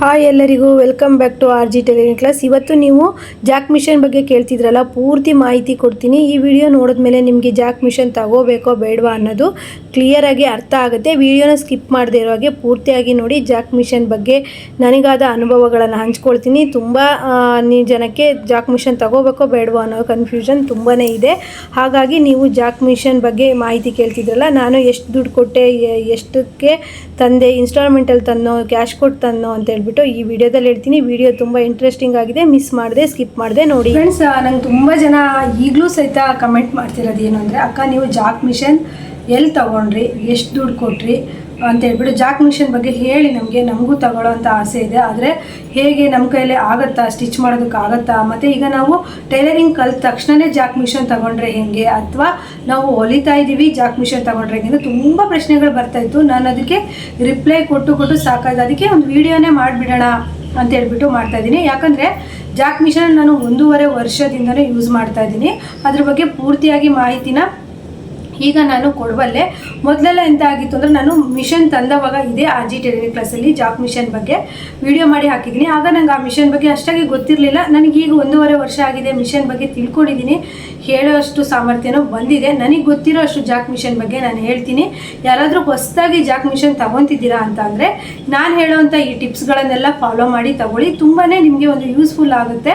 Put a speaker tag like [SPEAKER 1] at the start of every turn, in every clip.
[SPEAKER 1] Hi ಎಲ್ಲರಿಗೂ welcome back to R G tailoring class ಇವತ್ತು ನೀವು ಜಾಕ್ ಮಿಷನ್ ಬಗ್ಗೆ ಕೇಳ್ತಿದ್ರಲ್ಲ, ಪೂರ್ತಿ ಮಾಹಿತಿ ಕೊಡ್ತೀನಿ. ಈ ವಿಡಿಯೋ ನೋಡಿದ್ಮೇಲೆ ನಿಮಗೆ ಜಾಕ್ ಮಿಷನ್ ತಗೋಬೇಕೋ ಬೇಡವಾ ಅನ್ನೋದು ಕ್ಲಿಯರಾಗಿ ಅರ್ಥ ಆಗುತ್ತೆ. ವಿಡಿಯೋನ ಸ್ಕಿಪ್ ಮಾಡದೇ ಇರೋ ಹಾಗೆ ಪೂರ್ತಿಯಾಗಿ ನೋಡಿ ಜಾಕ್ ಮಿಷನ್ ಬಗ್ಗೆ ನನಗಾದ ಅನುಭವಗಳನ್ನು ಹಂಚ್ಕೊಳ್ತೀನಿ. ತುಂಬ ಜನಕ್ಕೆ ಜಾಕ್ ಮಿಷನ್ ತಗೋಬೇಕೋ ಬೇಡವೋ ಅನ್ನೋ ಕನ್ಫ್ಯೂಷನ್ ತುಂಬಾ ಇದೆ. ಹಾಗಾಗಿ ನೀವು ಜಾಕ್ ಮಿಷನ್ ಬಗ್ಗೆ ಮಾಹಿತಿ ಕೇಳ್ತಿದ್ರಲ್ಲ, ನಾನು ಎಷ್ಟು ದುಡ್ಡು ಕೊಟ್ಟೆ ಎಷ್ಟಕ್ಕೆ ತಂದೆ ಇನ್ಸ್ಟಾಲ್ಮೆಂಟಲ್ಲಿ ತನ್ನೋ ಕ್ಯಾಶ್ ಕೊಟ್ಟು ತನ್ನೋ ಅಂತ ಹೇಳ್ಬಿಟ್ಟು ಈ ವಿಡಿಯೋದಲ್ಲಿ ಹೇಳ್ತೀನಿ. ವಿಡಿಯೋ ತುಂಬ ಇಂಟ್ರೆಸ್ಟಿಂಗ್ ಆಗಿದೆ. ಮಿಸ್ ಮಾಡಿದೆ ಸ್ಕಿಪ್ ಮಾಡಿದೆ, ನೋಡಿ.
[SPEAKER 2] ಫ್ರೆಂಡ್ಸ್ ನಂಗೆ ತುಂಬ ಜನ ಈಗಲೂ ಸಹಿತ ಕಮೆಂಟ್ ಮಾಡ್ತಿರೋದು ಏನು ಅಂದರೆ, ಅಕ್ಕ, ನೀವು ಜಾಕ್ ಮಿಷನ್ ಎಲ್ಲಿ ತಗೊಂಡ್ರಿ, ಎಷ್ಟು ದುಡ್ಡು ಕೊಟ್ರಿ ಅಂತ ಹೇಳ್ಬಿಟ್ಟು ಜಾಕ್ ಮಿಷನ್ ಬಗ್ಗೆ ಹೇಳಿ ನಮಗೆ, ನಮಗೂ ತಗೊಳ್ಳೋ ಅಂತ ಆಸೆ ಇದೆ. ಆದರೆ ಹೇಗೆ ನಮ್ಮ ಕೈಯಲ್ಲಿ ಆಗುತ್ತಾ, ಸ್ಟಿಚ್ ಮಾಡೋದಕ್ಕೆ ಆಗತ್ತಾ? ಮತ್ತು ಈಗ ನಾವು ಟೈಲರಿಂಗ್ ಕಲ್ತ ತಕ್ಷಣವೇ ಜಾಕ್ ಮಿಷನ್ ತಗೊಂಡ್ರೆ ಹೆಂಗೆ? ಅಥವಾ ನಾವು ಹೊಲಿತಾ ಇದ್ದೀವಿ ಜಾಕ್ ಮಿಷನ್ ತಗೊಂಡ್ರೆ ಹೆಂಗೆ? ತುಂಬ ಪ್ರಶ್ನೆಗಳು ಬರ್ತಾ ಇತ್ತು. ನಾನು ಅದಕ್ಕೆ ರಿಪ್ಲೈ ಕೊಟ್ಟು ಕೊಟ್ಟು ಸಾಕಾಯ್ತು. ಅದಕ್ಕೆ ಒಂದು ವಿಡಿಯೋನೇ ಮಾಡಿಬಿಡೋಣ ಅಂತ ಹೇಳ್ಬಿಟ್ಟು ಮಾಡ್ತಾಯಿದ್ದೀನಿ ಯಾಕಂದರೆ ಜಾಕ್ ಮಿಷನ್ ನಾನು ಒಂದೂವರೆ ವರ್ಷದಿಂದನೇ ಯೂಸ್ ಮಾಡ್ತಾ ಇದ್ದೀನಿ. ಅದ್ರ ಬಗ್ಗೆ ಪೂರ್ತಿಯಾಗಿ ಮಾಹಿತಿನ ಈಗ ನಾನು ಕೊಡಬಲ್ಲೆ ಮೊದಲೆಲ್ಲ ಎಂತ ಆಗಿತ್ತು ಅಂದರೆ ನಾನು ಮಿಷನ್ ತಂದವಾಗ ಇದೇ ಆರ್ ಜಿ ಟೆಲಿವಿ ಕ್ಲಾಸಲ್ಲಿ ಜಾಕ್ ಮಿಷನ್ ಬಗ್ಗೆ ವಿಡಿಯೋ ಮಾಡಿ ಹಾಕಿದ್ದೀನಿ. ಆಗ ನಂಗೆ ಆ ಮಿಷನ್ ಬಗ್ಗೆ ಅಷ್ಟಾಗಿ ಗೊತ್ತಿರಲಿಲ್ಲ. ನನಗೆ ಈಗ ಒಂದೂವರೆ ವರ್ಷ ಆಗಿದೆ ಮಿಷನ್ ಬಗ್ಗೆ ತಿಳ್ಕೊಂಡಿದ್ದೀನಿ. ಹೇಳೋಷ್ಟು ಸಾಮರ್ಥ್ಯನೂ ಬಂದಿದೆ. ನನಗೆ ಗೊತ್ತಿರೋ ಅಷ್ಟು ಜಾಕ್ ಮಿಷನ್ ಬಗ್ಗೆ ನಾನು ಹೇಳ್ತೀನಿ. ಯಾರಾದರೂ ಹೊಸದಾಗಿ ಜಾಕ್ ಮಿಷನ್ ತಗೊತಿದ್ದೀರಾ ಅಂತ ಅಂದರೆ, ನಾನು ಹೇಳೋವಂಥ ಈ ಟಿಪ್ಸ್ಗಳನ್ನೆಲ್ಲ ಫಾಲೋ ಮಾಡಿ ತಗೊಳ್ಳಿ. ತುಂಬಾ ನಿಮಗೆ ಒಂದು ಯೂಸ್ಫುಲ್ ಆಗುತ್ತೆ.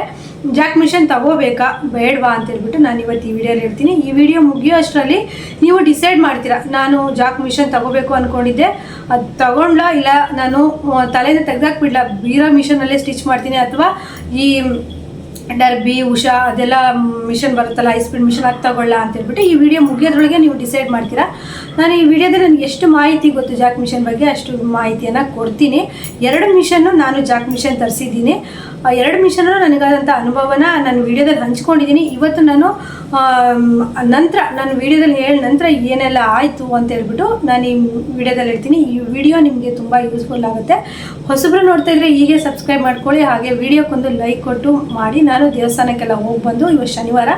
[SPEAKER 2] ಜಾಕ್ ಮಿಷನ್ ತಗೋಬೇಕಾ? ಬೇಡವಾ ಅಂತ ಹೇಳ್ಬಿಟ್ಟು ನಾನು ಇವತ್ತು ಈ ವಿಡಿಯೋಲಿ ಹೇಳ್ತೀನಿ. ಈ ವಿಡಿಯೋ ಮುಗಿಯೋ ಅಷ್ಟರಲ್ಲಿ ನೀವು ಡಿಸೈಡ್ ಮಾಡ್ತೀರಾ. ನಾನು ಜಾಕ್ ಮಿಷನ್ ತಗೋಬೇಕು ಅಂದ್ಕೊಂಡಿದ್ದೆ ಅದು ತಗೊಂಡ್ಲ ಇಲ್ಲ? ನಾನು ತಲೆಯಿಂದ ತೆಗ್ದಾಕ್ಬಿಡ್ಲ? ಬೀರೋ ಮಿಷನಲ್ಲೇ ಸ್ಟಿಚ್ ಮಾಡ್ತೀನಿ. ಅಥವಾ ಈ ಡರ್ಬಿ ಉಷಾ ಅದೆಲ್ಲ ಮಿಷನ್ ಬರುತ್ತಲ್ಲ ಹೈ ಸ್ಪೀಡ್ ಮಿಷನ್ ಆಗಿ ತಗೊಳ್ಳ ಅಂತ ಹೇಳ್ಬಿಟ್ಟು ಈ ವಿಡಿಯೋ ಮುಗಿಯೋದ್ರೊಳಗೆ ನೀವು ಡಿಸೈಡ್ ಮಾಡ್ತೀರಾ. ನಾನು ಈ ವಿಡಿಯೋದಲ್ಲಿ ನನಗೆ ಎಷ್ಟು ಮಾಹಿತಿ ಗೊತ್ತು ಜಾಕ್ ಮಿಷನ್ ಬಗ್ಗೆ, ಅಷ್ಟು ಮಾಹಿತಿಯನ್ನು ಕೊಡ್ತೀನಿ. ಎರಡು ಮಿಷನ್ನು ನಾನು ಜಾಕ್ ಮಿಷನ್ ತರಿಸಿದ್ದೀನಿ. ಎರಡು ಮಿಷನ್ನು ನನಗಾದಂಥ ಅನುಭವನ ನಾನು ವಿಡಿಯೋದಲ್ಲಿ ಹಂಚ್ಕೊಂಡಿದ್ದೀನಿ. ಇವತ್ತು ನಾನು ನಂತರ, ನಾನು ವಿಡಿಯೋದಲ್ಲಿ ಹೇಳಿ ನಂತರ ಏನೆಲ್ಲ ಆಯಿತು ಅಂತ ಹೇಳ್ಬಿಟ್ಟು ನಾನು ಈ ವಿಡಿಯೋದಲ್ಲಿ ಹೇಳ್ತೀನಿ. ಈ ವಿಡಿಯೋ ನಿಮಗೆ ತುಂಬ ಯೂಸ್ಫುಲ್ ಆಗುತ್ತೆ. ಹೊಸಬ್ರು ನೋಡ್ತಾ ಇದ್ರೆ ಹೀಗೆ ಸಬ್ಸ್ಕ್ರೈಬ್ ಮಾಡ್ಕೊಳ್ಳಿ. ಹಾಗೆ ವಿಡಿಯೋಕ್ಕೊಂದು ಲೈಕ್ ಕೊಟ್ಟು ಮಾಡಿ. ನಾನು ದೇವಸ್ಥಾನಕ್ಕೆಲ್ಲ ಹೋಗಿ ಬಂದು ಇವತ್ತು ಶನಿವಾರ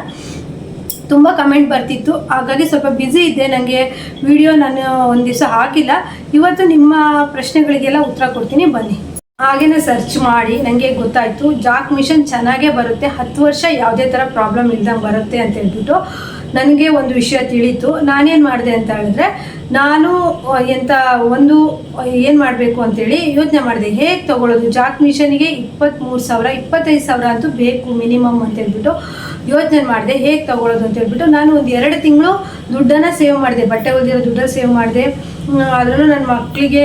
[SPEAKER 2] ತುಂಬ ಕಮೆಂಟ್ ಬರ್ತಿತ್ತು. ಹಾಗಾಗಿ ಸ್ವಲ್ಪ ಬ್ಯುಸಿ ಇದ್ದೆ. ನನಗೆ ವಿಡಿಯೋ ನಾನು ಒಂದು ದಿವಸ ಹಾಕಿಲ್ಲ. ಇವತ್ತು ನಿಮ್ಮ ಪ್ರಶ್ನೆಗಳಿಗೆಲ್ಲ ಉತ್ತರ ಕೊಡ್ತೀನಿ. ಬನ್ನಿ. ಹಾಗೇನೆ ಸರ್ಚ್ ಮಾಡಿ ನನಗೆ ಗೊತ್ತಾಯಿತು ಜಾಕ್ ಮಿಷನ್ ಚೆನ್ನಾಗೇ ಬರುತ್ತೆ, ಹತ್ತು ವರ್ಷ ಯಾವುದೇ ಥರ ಪ್ರಾಬ್ಲಮ್ ಇಲ್ದಂಗೆ ಬರುತ್ತೆ ಅಂತ ಹೇಳ್ಬಿಟ್ಟು ನನಗೆ ಒಂದು ವಿಷಯ ತಿಳಿತು. ನಾನೇನು ಮಾಡಿದೆ ಅಂತ ಹೇಳಿದ್ರೆ, ನಾನು ಎಂಥ ಒಂದು ಏನು ಮಾಡಬೇಕು ಅಂತೇಳಿ ಯೋಚನೆ ಮಾಡಿದೆ. ಹೇಗೆ ತೊಗೊಳ್ಳೋದು? ಜಾಕ್ ಮಿಷನಿಗೆ ಇಪ್ಪತ್ತ್ಮೂರು ಸಾವಿರ, ಇಪ್ಪತ್ತೈದು ಸಾವಿರ ಅಂತೂ ಬೇಕು ಮಿನಿಮಮ್ ಅಂತ ಹೇಳ್ಬಿಟ್ಟು ಯೋಚನೆ ಮಾಡಿದೆ. ಹೇಗೆ ತೊಗೊಳ್ಳೋದು ಅಂತ ಹೇಳ್ಬಿಟ್ಟು ನಾನು ಒಂದು ಎರಡು ತಿಂಗಳು ದುಡ್ಡನ್ನು ಸೇವ್ ಮಾಡಿದೆ. ಬಟ್ಟೆ ಹೊಲಿದಿರೋ ದುಡ್ಡನ್ನು ಸೇವ್ ಮಾಡಿದೆ. ಅದರಲ್ಲೂ ನನ್ನ ಮಕ್ಕಳಿಗೆ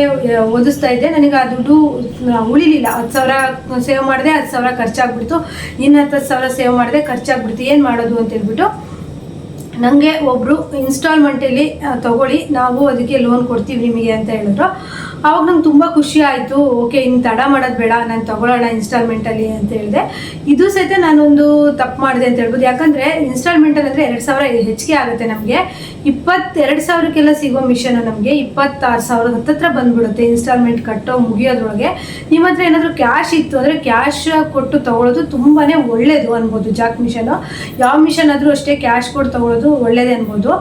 [SPEAKER 2] ಓದಿಸ್ತಾ ಇದ್ದೆ. ನನಗೆ ಆ ದುಡ್ಡು ಉಳಿಲಿಲ್ಲ. ಹತ್ತು ಸಾವಿರ ಸೇವ್ ಮಾಡಿದೆ, ಹತ್ತು ಸಾವಿರ ಖರ್ಚಾಗ್ಬಿಡ್ತು. ಇನ್ನು ಹತ್ತು ಸಾವಿರ ಸೇವ್ ಮಾಡಿದೆ, ಖರ್ಚಾಗ್ಬಿಡ್ತು. ಏನು ಮಾಡೋದು ಅಂತ ಹೇಳ್ಬಿಟ್ಟು ನನಗೆ ಒಬ್ಬರು ಇನ್ಸ್ಟಾಲ್ಮೆಂಟಲ್ಲಿ ತಗೊಳ್ಳಿ. ನಾವು ಅದಕ್ಕೆ ಲೋನ್ ಕೊಡ್ತೀವಿ ನಿಮಗೆ ಅಂತ ಹೇಳಿದ್ರು. ಆವಾಗ ನಂಗೆ ತುಂಬ ಖುಷಿ ಆಯಿತು. ಓಕೆ ಇನ್ನು ತಡ ಮಾಡೋದು ಬೇಡ, ನಾನು ತಗೊಳ್ಳೋಣ ಇನ್ಸ್ಟಾಲ್ಮೆಂಟಲ್ಲಿ ಅಂತ ಹೇಳಿದೆ. ಇದು ಸಹಿತ ನಾನೊಂದು ತಪ್ಪು ಮಾಡಿದೆ ಅಂತ ಹೇಳ್ಬೋದು. ಯಾಕಂದರೆ ಇನ್ಸ್ಟಾಲ್ಮೆಂಟಲ್ಲಿ ಅಂದರೆ ಎರಡು ಸಾವಿರ ಹೆಚ್ಚಿಗೆ ಆಗುತ್ತೆ ನಮಗೆ. ಇಪ್ಪತ್ತೆರಡು ಸಾವಿರಕ್ಕೆಲ್ಲ ಸಿಗೋ ಮಿಷನ್ ನಮಗೆ ಇಪ್ಪತ್ತಾರು ಸಾವಿರದ ಹತ್ತತ್ರ ಬಂದ್ಬಿಡುತ್ತೆ ಇನ್ಸ್ಟಾಲ್ಮೆಂಟ್ ಕಟ್ಟೋ ಮುಗಿಯೋದ್ರೊಳಗೆ. ನಿಮ್ಮ ಹತ್ರ ಏನಾದರೂ ಕ್ಯಾಶ್ ಇತ್ತು ಅಂದರೆ ಕ್ಯಾಶ್ ಕೊಟ್ಟು ತಗೊಳ್ಳೋದು ತುಂಬಾ ಒಳ್ಳೆಯದು ಅನ್ಬೋದು, ಜಾಕ್ ಮಿಷನು ಯಾವ ಮಿಷನ್ ಆದರೂ ಅಷ್ಟೇ ಕ್ಯಾಶ್ ಕೊಟ್ಟು ತಗೊಳ್ಳೋದು ಒಳ್ಳೇದೇ ಅನ್ಬೋದು.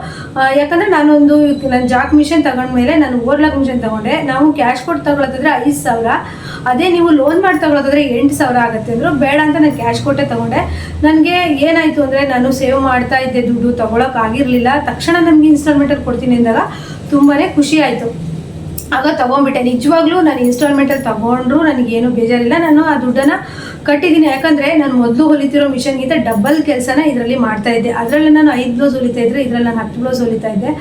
[SPEAKER 2] ಯಾಕಂದರೆ ಯಾಕಂದ್ರೆ ನಾನೊಂದು, ನಾನು ಜಾಕ್ ಮಿಷನ್ ತಗೊಂಡ್ಮೇಲೆ ನಾನು ಓರ್ಲಾಕ್ ಮಿಷನ್ ತಗೊಂಡೆ. ನಾವು ಕ್ಯಾಶ್ ಕೊಟ್ಟು ತಗೊಳ್ಳೋದಾದ್ರೆ ಐದು ಸಾವಿರ. ಅದೇ ನೀವು ಲೋನ್ ಮಾಡಿ ತಗೊಳ್ಳೋದಾದ್ರೆ ಎಂಟು ಸಾವಿರ ಆಗುತ್ತೆ ಅಂದರು, ಬೇಡ ಅಂತ ನಾನು ಕ್ಯಾಶ್ ಕೊಟ್ಟೆ ತಗೊಂಡೆ. ನನಗೆ ಏನಾಯಿತು ಅಂದರೆ ನಾನು ಸೇವ್ ಮಾಡ್ತಾ ಇದ್ದೆ ದುಡ್ಡು, ತಗೊಳಕ್ ಆಗಿರಲಿಲ್ಲ. ತಕ್ಷಣ ನಮಗೆ ಇನ್ಸ್ಟಾಲ್ಮೆಂಟಲ್ಲಿ ಕೊಡ್ತೀನಿ ಅಂದಾಗ ತುಂಬಾ ಖುಷಿ ಆಯಿತು. ಆಗ ತಗೊಂಡ್ಬಿಟ್ಟೆ. ನಿಜವಾಗ್ಲೂ ನಾನು ಇನ್ಸ್ಟಾಲ್ಮೆಂಟಲ್ಲಿ ತಗೊಂಡ್ರು ನನಗೇನು ಬೇಜಾರಿಲ್ಲ. ನಾನು ಆ ದುಡ್ಡನ್ನು ಕಟ್ಟಿದ್ದೀನಿ. ಯಾಕಂದರೆ ನಾನು ಮೊದಲು ಹೊಲಿತಿರೋ ಮಿಷನ್ಗಿಂತ ಡಬಲ್ ಕೆಲಸನ ಇದರಲ್ಲಿ ಮಾಡ್ತಾ ಇದ್ದೆ. ಅದರಲ್ಲಿ ನಾನು ಐದು ಬ್ಲೌಸ್ ಹೊಲಿತಾ ಇದ್ದರೆ ಇದರಲ್ಲಿ ನಾನು ಹತ್ತು ಬ್ಲೌಸ್ ಹೊಲಿತಾ ಇದ್ದೆ.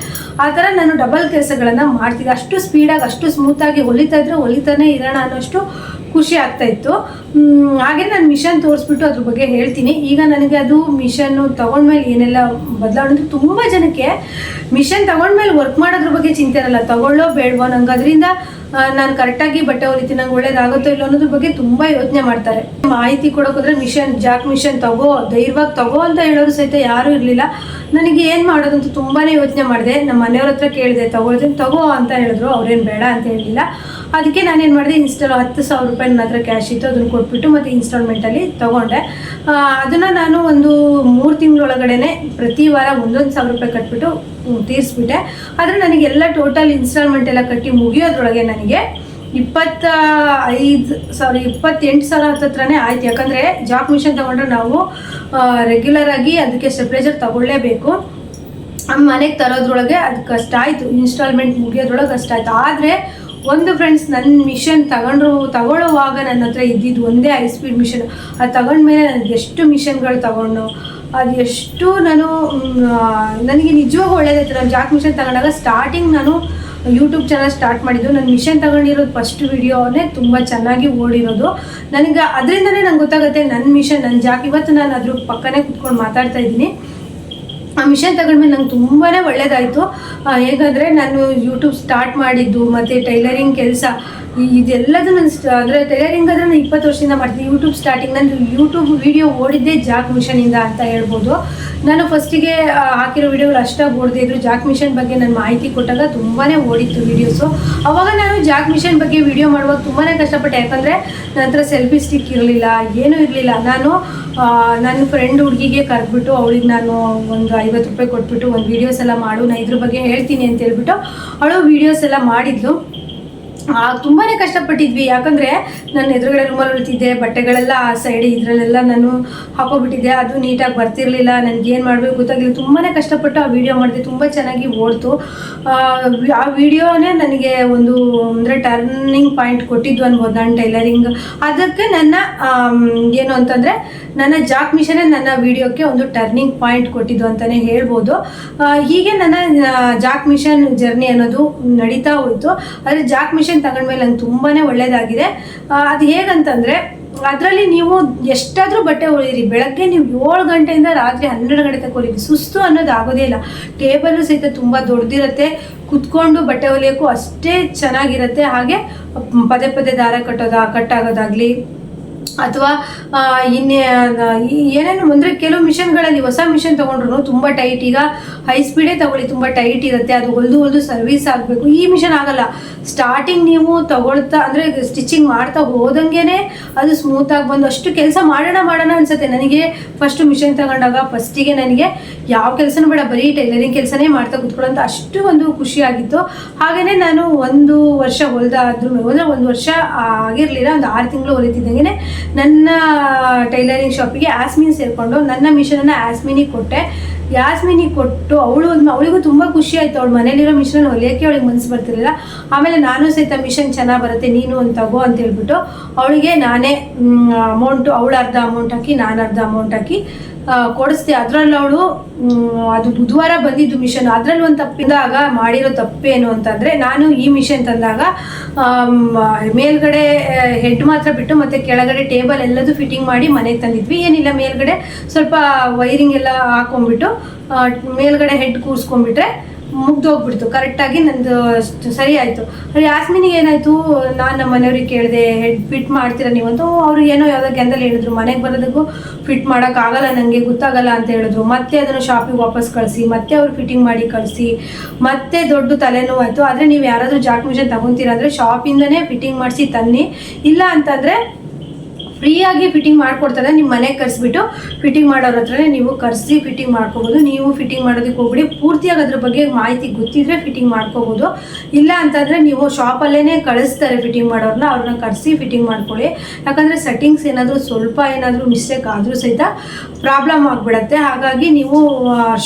[SPEAKER 2] ಆ ಥರ ನಾನು ಡಬಲ್ ಕೆಲಸಗಳನ್ನು ಮಾಡ್ತಿದ್ದೆ. ಅಷ್ಟು ಸ್ಪೀಡಾಗಿ ಅಷ್ಟು ಸ್ಮೂತಾಗಿ ಹೊಲಿತಾ ಇದ್ರೆ ಹೊಲಿತಾನೆ ಇರೋಣ ಅನ್ನೋಷ್ಟು ಖುಷಿ ಆಗ್ತಾ ಇತ್ತು. ಹಾಗೆ ನಾನು ಮಿಷನ್ ತೋರಿಸ್ಬಿಟ್ಟು ಅದ್ರ ಬಗ್ಗೆ ಹೇಳ್ತೀನಿ. ಈಗ ನನಗೆ ಅದು ಮಿಷನ್ನು ತಗೊಂಡ್ಮೇಲೆ ಏನೆಲ್ಲ ಬದಲಾವಣೆ ತುಂಬ ಜನಕ್ಕೆ ಮಿಷನ್ ತಗೊಂಡ್ಮೇಲೆ ವರ್ಕ್ ಮಾಡೋದ್ರ ಬಗ್ಗೆ ಚಿಂತೆ ಇರಲ್ಲ. ತಗೊಳ್ಳೋ ಬೇಡವೋ, ನಂಗೆ ಅದರಿಂದ ನಾನು ಕರೆಕ್ಟಾಗಿ ಬಟ್ಟೆ ಹೊಲಿತೀನಿ, ನಂಗೆ ಒಳ್ಳೇದಾಗುತ್ತೋ ಇಲ್ಲ ಅನ್ನೋದ್ರ ಬಗ್ಗೆ ತುಂಬ ಯೋಚನೆ ಮಾಡ್ತಾರೆ. ಮಾಹಿತಿ ಕೊಡೋಕೋದ್ರೆ ಮಿಷನ್ ಜಾಕ್ ಮಿಷನ್ ತಗೋ, ಧೈರ್ಯವಾಗಿ ತಗೋ ಅಂತ ಹೇಳೋರು ಸಹಿತ ಯಾರೂ ಇರಲಿಲ್ಲ. ನನಗೆ ಏನು ಮಾಡೋದಂತ ತುಂಬಾ ಯೋಚನೆ ಮಾಡಿದೆ. ನಮ್ಮ ಮನೆಯವ್ರ ಹತ್ರ ಕೇಳಿದೆ, ತಗೊಳ್ತೀನಿ, ತಗೋ ಅಂತ ಹೇಳಿದ್ರು. ಅವ್ರೇನು ಬೇಡ ಅಂತ ಹೇಳಲಿಲ್ಲ ಅದಕ್ಕೆ ನಾನೇನು ಮಾಡಿದೆ ಇನ್ಸ್ಟಾಲ್ ಹತ್ತು ಸಾವಿರ ರೂಪಾಯಿ ನನ್ನ ಹತ್ರ ಕ್ಯಾಶ್ ಇತ್ತು, ಅದನ್ನು ಕೊಟ್ಬಿಟ್ಟು ಮತ್ತು ಇನ್ಸ್ಟಾಲ್ಮೆಂಟಲ್ಲಿ ತೊಗೊಂಡೆ. ಅದನ್ನು ನಾನು ಒಂದು ಮೂರು ತಿಂಗಳೊಳಗಡೆ ಪ್ರತಿ ವಾರ ಒಂದೊಂದು ಸಾವಿರ ರೂಪಾಯಿ ಕಟ್ಬಿಟ್ಟು ತೀರಿಸ್ಬಿಟ್ಟೆ. ಆದರೆ ನನಗೆಲ್ಲ ಟೋಟಲ್ ಇನ್ಸ್ಟಾಲ್ಮೆಂಟ್ ಎಲ್ಲ ಕಟ್ಟಿ ಮುಗಿಯೋದ್ರೊಳಗೆ ನನಗೆ ಇಪ್ಪತ್ತ ಐದು ಸಾರಿ ಇಪ್ಪತ್ತೆಂಟು ಸಾವಿರ ಹತ್ತತ್ರನೇ ಆಯ್ತು. ಯಾಕಂದರೆ ಜಾಬ್ ಮಿಷನ್ ತೊಗೊಂಡ್ರೆ ನಾವು ರೆಗ್ಯುಲರ್ ಆಗಿ ಅದಕ್ಕೆ ಸ್ಟೆಪ್ಲೈಸರ್ ತಗೊಳ್ಳೇಬೇಕು. ಮನೆಗೆ ತರೋದ್ರೊಳಗೆ ಅದು ಕಷ್ಟ ಆಯಿತು. ಇನ್ಸ್ಟಾಲ್ಮೆಂಟ್ ಮುಗಿಯೋದ್ರೊಳಗೆ ಕಷ್ಟ ಆಯಿತು. ಆದರೆ ಒಂದು ಫ್ರೆಂಡ್ಸ್ ನನ್ನ ಮಿಷನ್ ತಗೊಂಡ್ರು, ತಗೊಳ್ಳುವಾಗ ನನ್ನ ಹತ್ರ ಇದ್ದಿದ್ದು ಒಂದೇ ಹೈ ಸ್ಪೀಡ್ ಮಿಷನ್ ಅದು ತಗೊಂಡ್ಮೇಲೆ ನನಗೆ ಎಷ್ಟು ಮಿಷನ್ಗಳು ತಗೊಂಡು ಅದು ಎಷ್ಟು ನಾನು ನನಗೆ ನಿಜವಾಗೂ ಒಳ್ಳೇದಾಯ್ತು ನಾನು ಜಾಕ್ ಮಿಷನ್ ತಗೊಂಡಾಗ ಸ್ಟಾರ್ಟಿಂಗ್ ನಾನು ಯೂಟ್ಯೂಬ್ ಚಾನಲ್ ಸ್ಟಾರ್ಟ್ ಮಾಡಿದ್ದು. ನನ್ನ ಮಿಷನ್ ತಗೊಂಡಿರೋದು ಫಸ್ಟ್ ವಿಡಿಯೋನೇ ತುಂಬ ಚೆನ್ನಾಗಿ ಓಡಿರೋದು. ನನಗೆ ಅದರಿಂದನೇ ನಂಗೆ ಗೊತ್ತಾಗುತ್ತೆ ನನ್ನ ಮಿಷನ್ ನನ್ನ ಜಾಕ್. ಇವತ್ತು ನಾನು ಅದ್ರ ಪಕ್ಕನೇ ಕುತ್ಕೊಂಡು ಮಾತಾಡ್ತಾ ಇದ್ದೀನಿ. ಆ ಮಿಷನ್ ತಗೊಂಡ್ಮೇಲೆ ನಂಗೆ ತುಂಬಾ ಒಳ್ಳೇದಾಯಿತು. ಹೇಗಂದರೆ ನಾನು ಯೂಟ್ಯೂಬ್ ಸ್ಟಾರ್ಟ್ ಮಾಡಿದ್ದು ಮತ್ತು ಟೈಲರಿಂಗ್ ಕೆಲಸ ಇದೆಲ್ಲದು ನಾನು ಅಂದರೆ ಟೈಲರಿಂಗ್ ಆದರೆ ನಾನು ಇಪ್ಪತ್ತು ವರ್ಷದಿಂದ ಮಾಡ್ತೀನಿ. ಯೂಟ್ಯೂಬ್ ಸ್ಟಾರ್ಟಿಂಗ್ ನಾನು ಯೂಟ್ಯೂಬ್ ವಿಡಿಯೋ ಓಡಿದ್ದೆ ಜಾಕ್ ಮಿಷನಿಂದ ಅಂತ ಹೇಳ್ಬೋದು. ನಾನು ಫಸ್ಟಿಗೆ ಹಾಕಿರೋ ವಿಡಿಯೋಗಳು ಅಷ್ಟಾಗಿ ಓಡದೇ ಇದ್ರು. ಜಾಕ್ ಮಿಷನ್ ಬಗ್ಗೆ ನಾನು ಮಾಹಿತಿ ಕೊಟ್ಟಾಗ ತುಂಬಾ ಓಡಿತ್ತು ವೀಡಿಯೋಸು ಅವಾಗ ನಾನು ಜಾಕ್ ಮಿಷನ್ ಬಗ್ಗೆ ವಿಡಿಯೋ ಮಾಡುವಾಗ ತುಂಬಾ ಕಷ್ಟಪಟ್ಟೆ. ಯಾಕಂದರೆ ನನ್ನ ಹತ್ರ ಸೆಲ್ಫಿ ಸ್ಟಿಕ್ ಇರಲಿಲ್ಲ, ಏನೂ ಇರಲಿಲ್ಲ. ನಾನು ನನ್ನ ಫ್ರೆಂಡ್ ಹುಡುಗಿಗೆ ಕರೆದ್ಬಿಟ್ಟು ಅವಳಿಗೆ ನಾನು ಒಂದು ಐವತ್ತು ರೂಪಾಯಿ ಕೊಟ್ಬಿಟ್ಟು ಒಂದು ವೀಡಿಯೋಸ್ ಎಲ್ಲ ಮಾಡು ನಾನು ಇದ್ರ ಬಗ್ಗೆ ಹೇಳ್ತೀನಿ ಅಂತ ಹೇಳ್ಬಿಟ್ಟು ಅವಳು ವಿಡಿಯೋಸ್ ಎಲ್ಲ ಮಾಡಿದ್ಲು. ತುಂಬಾ ಕಷ್ಟಪಟ್ಟಿದ್ವಿ. ಯಾಕಂದರೆ ನನ್ನ ಎದುರುಗಡೆ ರೂಮಲ್ಲಿ ಉಳ್ತಿದ್ದೆ ಬಟ್ಟೆಗಳೆಲ್ಲ ಆ ಸೈಡ್ ಇದರಲ್ಲೆಲ್ಲ ನಾನು ಹಾಕೋಬಿಟ್ಟಿದ್ದೆ ಅದು ನೀಟಾಗಿ ಬರ್ತಿರ್ಲಿಲ್ಲ ನನಗೆ ಏನು ಮಾಡಬೇಕು ಗೊತ್ತಾಗಿಲ್ಲ ತುಂಬಾ ಕಷ್ಟಪಟ್ಟು ಆ ವಿಡಿಯೋ ಮಾಡಿದೆ ತುಂಬ ಚೆನ್ನಾಗಿ ಓಡ್ತು. ಆ, ವಿಡಿಯೋನೇ ನನಗೆ ಒಂದು ಅಂದರೆ ಟರ್ನಿಂಗ್ ಪಾಯಿಂಟ್ ಕೊಟ್ಟಿದ್ದು ಅನ್ಬೋದು ನಾನು ಟೈಲರಿಂಗ್. ಅದಕ್ಕೆ ನನ್ನ ಏನು ಅಂತಂದರೆ ನನ್ನ ಜಾಕ್ ಮಿಷನೇ ನನ್ನ ವಿಡಿಯೋಕ್ಕೆ ಒಂದು ಟರ್ನಿಂಗ್ ಪಾಯಿಂಟ್ ಕೊಟ್ಟಿದ್ದು ಅಂತಲೇ ಹೇಳ್ಬೋದು. ಹೀಗೆ ನನ್ನ ಜಾಕ್ ಮಿಷನ್ ಜರ್ನಿ ಅನ್ನೋದು ನಡೀತಾ ಹೋಯಿತು. ಆದರೆ ಜಾಕ್ ಮಿಷನ್ ತಗೊಂಡ್ಮೇಲೆ ನಂಗೆ ತುಂಬಾ ಒಳ್ಳೆಯದಾಗಿದೆ ಅದು ಹೇಗಂತಂದ್ರೆ, ಅದರಲ್ಲಿ ನೀವು ಎಷ್ಟಾದರೂ ಬಟ್ಟೆ ಹೊಲಿರಿ ಬೆಳಗ್ಗೆ ನೀವು ಏಳು ಗಂಟೆಯಿಂದ ರಾತ್ರಿ ಹನ್ನೆರಡು ಗಂಟೆ ತನಕ ಸುಸ್ತು ಅನ್ನೋದು ಆಗೋದೇ ಇಲ್ಲ. ಟೇಬಲ್ ಸಹಿತ ತುಂಬ ದೊಡ್ಡದಿರುತ್ತೆ. ಕುತ್ಕೊಂಡು ಬಟ್ಟೆ ಹೊಲಿಯೋಕ್ಕೂ ಅಷ್ಟೇ ಚೆನ್ನಾಗಿರುತ್ತೆ. ಹಾಗೆ ಪದೇ ಪದೇ ದಾರ ಕಟ್ಟೋದ, ಕಟ್ಟಾಗೋದಾಗಲಿ ಅಥವಾ ಇನ್ನೇ ಏನೇನು ಅಂದರೆ ಕೆಲವು ಮಿಷನ್ಗಳಲ್ಲಿ ಹೊಸ ಮಿಷನ್ ತೊಗೊಂಡ್ರು ತುಂಬ ಟೈಟ್ ಈಗ ಹೈ ಸ್ಪೀಡೇ ತಗೊಳ್ಳಿ, ತುಂಬ ಟೈಟ್ ಇರುತ್ತೆ. ಅದು ಹೊಲ್ದು ಹೊಲ್ದು ಸರ್ವಿಸ್ ಆಗಬೇಕು. ಈ ಮಿಷನ್ ಆಗಲ್ಲ. ಸ್ಟಾರ್ಟಿಂಗ್ ನೀವು ತಗೊಳ್ತಾ, ಅಂದರೆ ಸ್ಟಿಚಿಂಗ್ ಮಾಡ್ತಾ ಹೋದಂಗೆ ಅದು ಸ್ಮೂತಾಗಿ ಬಂದು ಅಷ್ಟು ಕೆಲಸ ಮಾಡೋಣ ಮಾಡೋಣ ಅನ್ಸುತ್ತೆ. ನನಗೆ ಫಸ್ಟ್ ಮಿಷನ್ ತಗೊಂಡಾಗ ಫಸ್ಟಿಗೆ ನನಗೆ ಯಾವ ಕೆಲಸನೂ ಬೇಡ. ಬರೀ ಟೈಲರಿಂಗ್ ಕೆಲಸನೇ ಮಾಡ್ತಾ ಕೂತ್ಕೊಳ್ಳೋಂಥ ಅಷ್ಟು ಒಂದು ಖುಷಿಯಾಗಿತ್ತು ಹಾಗೆಯೇ ನಾನು ಒಂದು ವರ್ಷ ಹೊಲ್ದಾದ್ರೂ ಅಂದರೆ ಒಂದು ವರ್ಷ ಆಗಿರಲಿಲ್ಲ, ಒಂದು ಆರು ತಿಂಗಳು ಹೊಲಿತಿದ್ದಂಗೆ ನನ್ನ ಟೈಲರಿಂಗ್ ಶಾಪಿಗೆ ಆಸ್ಮಿನ್ ಸೇರಿಕೊಂಡು ನನ್ನ ಮಿಷನನ್ನು ಆಸ್ಮಿನಿಗೆ ಕೊಟ್ಟೆ. ಯಾಸ್ಮಿನಿಗೆ ಕೊಟ್ಟು ಅವಳು ಒಂದು ಅವಳಿಗೂ ತುಂಬ ಖುಷಿ ಆಯಿತು. ಅವಳು ಮನೇಲಿರೋ ಮಿಷನ್ ಹೊಲಿಯೋಕ್ಕೆ ಅವಳಿಗೆ ಮನಸ್ಸು ಬರ್ತಿರಲಿಲ್ಲ. ಆಮೇಲೆ ನಾನು ಸಹಿತ ಮಿಷನ್ ಚೆನ್ನಾಗಿ ಬರುತ್ತೆ, ನೀನು ಒಂದು ತಗೋ ಅಂತ ಹೇಳ್ಬಿಟ್ಟು ಅವಳಿಗೆ ನಾನೇ ಅಮೌಂಟು ಅವಳು ಅರ್ಧ ಅಮೌಂಟ್ ಹಾಕಿ ನಾನು ಅರ್ಧ ಅಮೌಂಟ್ ಹಾಕಿ ಕೊಡಿಸ್ದೆ. ಅದ್ರಲ್ಲಿ ಅವಳು ಅದು ಬುಧವಾರ ಬಂದಿದ್ದು ಮಿಷನ್ ಅದ್ರಲ್ಲಿ ಒಂದು ತಪ್ಪಿದಾಗ ಮಾಡಿರೋ ತಪ್ಪೇನು ಅಂತಂದರೆ, ನಾನು ಈ ಮಿಷನ್ ತಂದಾಗ ಮೇಲ್ಗಡೆ ಹೆಡ್ ಮಾತ್ರ ಬಿಟ್ಟು ಮತ್ತೆ ಕೆಳಗಡೆ ಟೇಬಲ್ ಎಲ್ಲದೂ ಫಿಟ್ಟಿಂಗ್ ಮಾಡಿ ಮನೆಗೆ ತಂದಿದ್ವಿ. ಏನಿಲ್ಲ, ಮೇಲ್ಗಡೆ ಸ್ವಲ್ಪ ವೈರಿಂಗ್ ಎಲ್ಲ ಹಾಕೊಂಡ್ಬಿಟ್ಟು ಮೇಲ್ಗಡೆ ಹೆಡ್ ಕೂರಿಸ್ಕೊಂಡ್ಬಿಟ್ರೆ ಮುಗ್ದೋಗ್ಬಿಡ್ತು. ಕರೆಕ್ಟಾಗಿ ನಂದು ಸರಿ ಆಯಿತು. ಯಾಸ್ಮಿನಿಗೆ ಏನಾಯಿತು? ನಾನು ನಮ್ಮ ಮನೆಯವ್ರಿಗೆ ಕೇಳಿದೆ ಹೆಡ್ ಫಿಟ್ ಮಾಡ್ತೀರಾ ನೀವು? ಅಂತ ಅವ್ರು ಏನೋ ಯಾವುದೋ ಗೆಂದಲ್ಲಿ ಹೇಳಿದ್ರು. ಮನೆಗೆ ಬರೋದಕ್ಕೂ ಫಿಟ್ ಮಾಡೋಕ್ಕಾಗಲ್ಲ ನನಗೆ ಗೊತ್ತಾಗಲ್ಲ ಅಂತ ಹೇಳಿದ್ರು. ಮತ್ತೆ ಅದನ್ನು ಶಾಪಿಗೆ ವಾಪಸ್ ಕಳಿಸಿ, ಮತ್ತೆ ಅವ್ರು ಫಿಟ್ಟಿಂಗ್ ಮಾಡಿ ಕಳಿಸಿ, ಮತ್ತೆ ದೊಡ್ಡ ತಲೆನೋವು ಆಯಿತು. ಆದರೆ ನೀವು ಯಾರಾದರೂ ಜಾಕ್ ಮಿಷನ್ ತಗೊತೀರಾ ಅಂದರೆ ಶಾಪಿಂದನೇ ಫಿಟ್ಟಿಂಗ್ ಮಾಡಿಸಿ ತನ್ನಿ. ಇಲ್ಲ ಅಂತಂದರೆ ಫ್ರೀಯಾಗಿ ಫಿಟ್ಟಿಂಗ್ ಮಾಡ್ಕೊಡ್ತಾರೆ ನಿಮ್ಮ ಮನೆಗೆ ಕರೆಸ್ಬಿಟ್ಟು ಫಿಟ್ಟಿಂಗ್ ಮಾಡೋರ ಹತ್ರನೇ ನೀವು ಕರೆಸಿ ಫಿಟ್ಟಿಂಗ್ ಮಾಡ್ಕೋಬೋದು. ನೀವು ಫಿಟ್ಟಿಂಗ್ ಮಾಡೋದಕ್ಕೆ ಹೋಗ್ಬಿಡಿ. ಪೂರ್ತಿಯಾಗಿ ಅದ್ರ ಬಗ್ಗೆ ಮಾಹಿತಿ ಗೊತ್ತಿದ್ರೆ ಫಿಟ್ಟಿಂಗ್ ಮಾಡ್ಕೋಬೋದು. ಇಲ್ಲ ಅಂತಂದರೆ ನೀವು ಶಾಪಲ್ಲೇ ಕಳಿಸ್ತಾರೆ ಫಿಟ್ಟಿಂಗ್ ಮಾಡೋರನ್ನ ಅವ್ರನ್ನ ಕರೆಸಿ ಫಿಟ್ಟಿಂಗ್ ಮಾಡ್ಕೊಳ್ಳಿ. ಯಾಕಂದರೆ ಸೆಟ್ಟಿಂಗ್ಸ್ ಏನಾದರೂ ಸ್ವಲ್ಪ ಏನಾದರೂ ಮಿಸ್ಟೇಕ್ ಆದರೂ ಸಹಿತ ಪ್ರಾಬ್ಲಮ್ ಆಗಿಬಿಡತ್ತೆ. ಹಾಗಾಗಿ ನೀವು